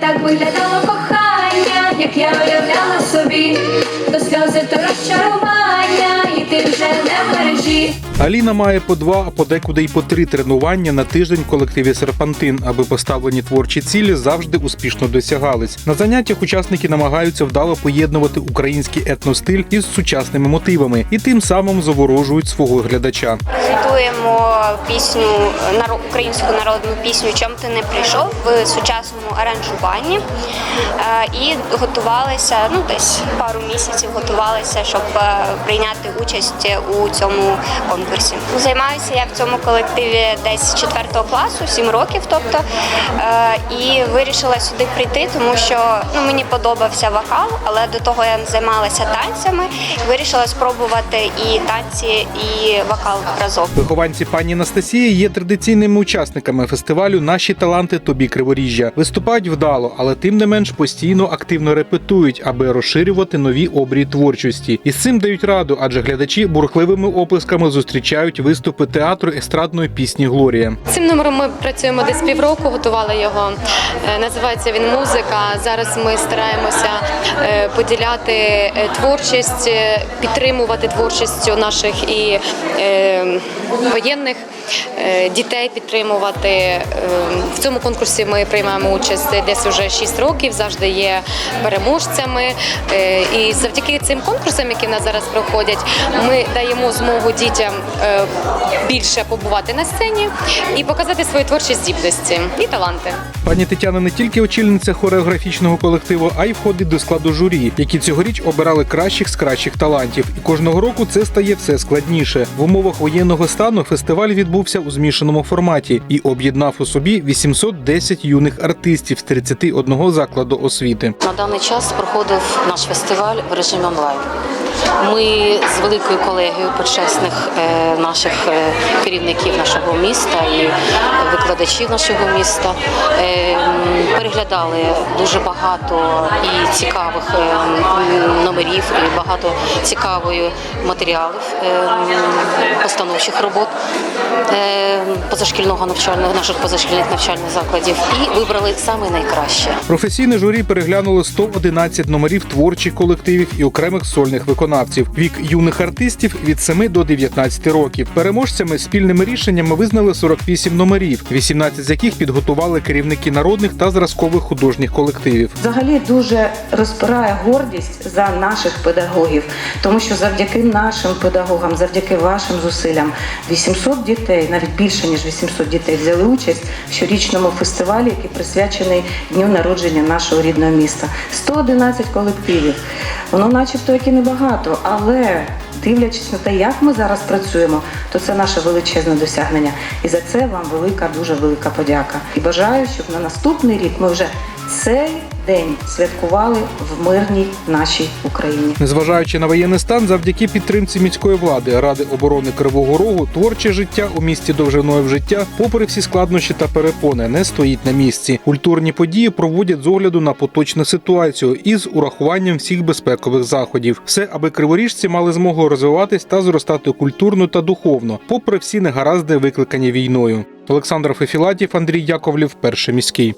так виглядало кохання, як я уявляла собі, то сльози, то розчарування, і ти вже не в мережі. Аліна має по два, а подекуди й по три тренування на тиждень в колективі Серпантин, аби поставлені творчі цілі завжди успішно досягались. На заняттях учасники намагаються вдало поєднувати український етностиль із сучасними мотивами і тим самим заворожують свого глядача. Презентуємо пісню українську народну пісню Чом ти не прийшов в сучасному аранжуванні Е, і готувалися ну десь пару місяців готувалися, щоб е, прийняти участь у цьому конкурсі. Займаюся я в цьому колективі десь 4 класу, 7 років, тобто Е, і вирішила сюди прийти, тому що ну мені подобався вокал, але до того я займалася танцями. Вирішила спробувати і танці, і вокал разом. Вихованці пані Анастасії є традиційними учасниками фестивалю Наші таланти тобі криворіжжя. Виступають вдало, але тим не менш постійно активно репетують, аби розширювати нові обрії творчості. І з цим дають раду, адже глядачі бурхливими оплесками зустрічають виступи театру естрадної пісні Глорія. Цим номером ми працюємо десь півроку, готували його. Е, Називається він музика. Зараз ми стараємося е, поділяти е, творчість, підтримувати творчістю наших і воєнних дітей, підтримувати. Е, В цьому конкурсі ми приймаємо участь десь уже 6 років, завжди є переможцями. Е, І завдяки цим конкурсам, які в нас зараз проходять, ми даємо змогу дітям е, більше побувати на сцені і показати свої творчі здібності і таланти. Пані Тетяна не тільки очільниця хореографічного колективу, а й входить до складу журі, які цьогоріч обирали кращих з кращих талантів. І кожного року це стає все складніше. В умовах воєнного стану фестиваль відбувся у змішаному форматі і об'єднав у собі 810 юних артистів з 31 закладу освіти. На даний час проходив наш фестиваль в режимі онлайн. Ми з великою колегією почесних е, наших е, керівників нашого міста і викладачів нашого міста е, переглядали дуже багато і цікавих е, номерів, і багато цікавої матеріалів е, постановчих робот е, позашкільного навчального наших позашкільних навчальних закладів і вибрали саме найкраще. Професійне журі переглянуло 111 номерів творчих колективів і окремих сольних виконавців. Вік юних артистів від 7 до 19 років. Переможцями спільними рішеннями визнали 48 номерів, 18 з яких підготували керівники народних та зразкових художніх колективів. Взагалі дуже розпирає гордість за наших педагогів, тому що завдяки нашим педагогам, завдяки вашим зусиллям, 800 дітей, навіть більше ніж 800 дітей, взяли участь в щорічному фестивалі, який присвячений дню народження нашого рідного міста. 111 колективів. Воно, начебто, як і небагато, але дивлячись на те, як ми зараз працюємо, то це наше величезне досягнення. І за це вам велика, дуже велика подяка. І бажаю, щоб на наступний рік ми вже цей день святкували в мирній нашій Україні. Незважаючи на воєнний стан, завдяки підтримці міської влади, ради оборони Кривого Рогу, творче життя у місті довжиною в життя, попри всі складнощі та перепони, не стоїть на місці. Культурні події проводять з огляду на поточну ситуацію із урахуванням всіх безпекових заходів. Все, аби криворіжці мали змогу розвиватись та зростати культурно та духовно, попри всі негаразди, викликані війною. Олександр Фефілатів, Андрій Яковлів, перший міський.